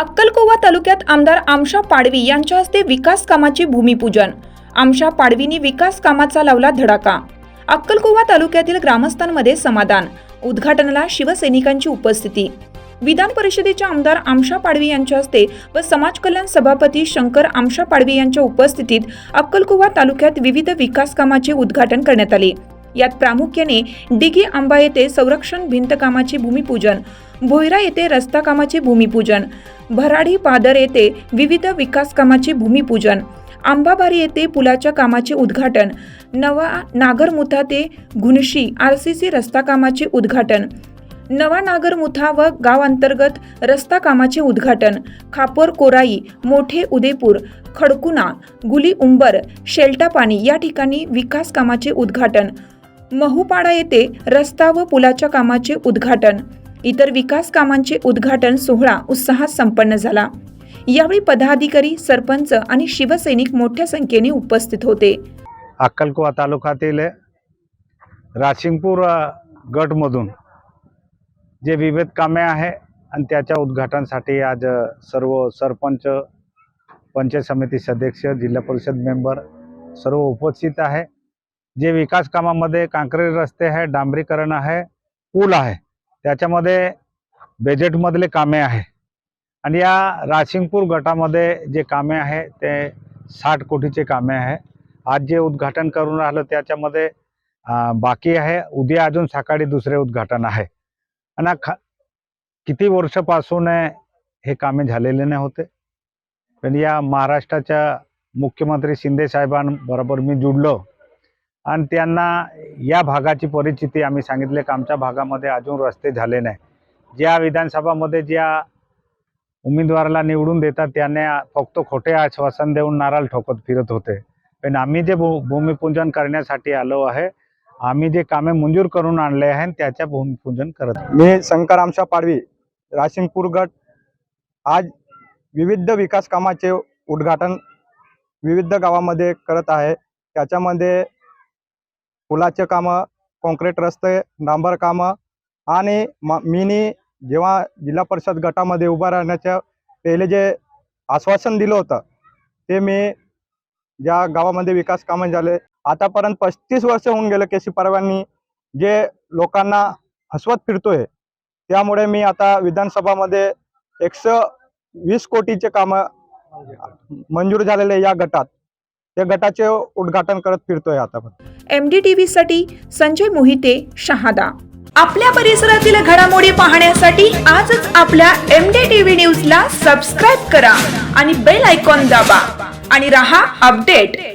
अक्कलकोवा तालुक्यात आमदार आमशा पाडवी यांच्या हस्ते विकास कामाचे भूमिपूजन. आमशा पाडवींनी विकास कामाचा लावला धडाका. अक्कलकोवा तालुक्यातील ग्रामस्थांमध्ये समाधान. उद्घाटनाला शिवसैनिकांची उपस्थिती. विधान परिषदेचे आमदार आमशा पाडवी यांच्या हस्ते व समाज कल्याण सभापती शंकर आमशा पाडवी यांच्या उपस्थितीत अक्कलकोवा तालुक्यात विविध विकास कामाचे उद्घाटन करण्यात आले. यात प्रामुख्याने डिगी आंबा येथे संरक्षण भिंत कामाचे भूमिपूजन भोयरा येथे रस्ता कामाचे भूमिपूजन भराडी पादर येथे विविध विकास कामाचे भूमिपूजन आंबाबारी येथे पुलाच्या कामाचे उद्घाटन नवा नागरमुथा ते घुनशी आर सी सी रस्ता कामाचे उद्घाटन नवा नागरमुथा व गाव अंतर्गत रस्ता कामाचे उद्घाटन खापर कोराई मोठे उदयपूर खडकुना गुली उंबर शेल्टापाणी या ठिकाणी विकास कामाचे उद्घाटन महूपाडा येथे रस्ता व पुलाच्या कामाचे उद्घाटन. इतर विकास कामांचे उद्घाटन सोहळा उत्साहात संपन्न झाला. यावेळी पदाधिकारी सरपंच आणि शिवसैनिक मोठ्या संख्येने उपस्थित होते. अक्कलकुवा तालुक्यातील राशिंगपूर गटमधून जे विविध कामे आहे आणि त्याच्या उद्घाटनासाठी आज सर्व सरपंच पंचायत समिती सदस्य जिल्हा परिषद मेंबर सर्व उपस्थित आहे. जे विकास कामामध्ये काँक्रीट रस्ते आहे डांबरीकरण आहे पूल आहे त्याच्यामध्ये बजेटमधले कामे आहे. आणि या राशिंगपूर गटामध्ये जे कामे आहे ते साठ कोटीचे कामे आहे. आज जे उद्घाटन करून राहिलं त्याच्यामध्ये बाकी आहे. उद्या अजून सकाळी दुसरे उद्घाटन आहे. आणि खा किती वर्षापासून हे कामे झालेले नाही होते. पण या महाराष्ट्राच्या मुख्यमंत्री शिंदे साहेबांबरोबर मी जुडलो. आणि त्यांना या भागाची परिस्थिती आम्ही सांगितले की आमच्या भागामध्ये अजून रस्ते झाले नाही. ज्या विधानसभामध्ये ज्या उमेदवाराला निवडून देतात त्याने फक्त खोटे आश्वासन देऊन नारळ ठोकत फिरत होते. पण आम्ही जे भू भूमिपूजन करण्यासाठी आलो आहे आम्ही जे कामे मंजूर करून आणले आहे त्याच्या भूमिपूजन करत मी शंकरामशा पाडवी राशिंगपूर गट. आज विविध विकास कामाचे उद्घाटन विविध गावामध्ये करत आहे. त्याच्यामध्ये पुलाचे कामं कॉन्क्रीट रस्ते डांबर कामं आणि म मीनी जेव्हा जिल्हा परिषद गटामध्ये उभा राहण्याच्या पहिले जे आश्वासन दिलं होतं ते मी ज्या गावामध्ये विकास कामं झाले आतापर्यंत पस्तीस वर्ष होऊन गेले केसी परवांनी जे लोकांना हसवत फिरतोय त्यामुळे मी आता विधानसभामध्ये एकशे वीस कोटीचे कामं मंजूर झालेले या गटात. या गटाचे उद्घाटन करत फिरतोय आता एम डी टी साठी संजय मोहिते शहादा. आपल्या परिसरातील घडामोडी पाहण्यासाठी आजच आपल्या एम डी टी व्ही न्यूजला सबस्क्राईब करा आणि बेल आयकॉन दाबा. आणि रहा अपडेट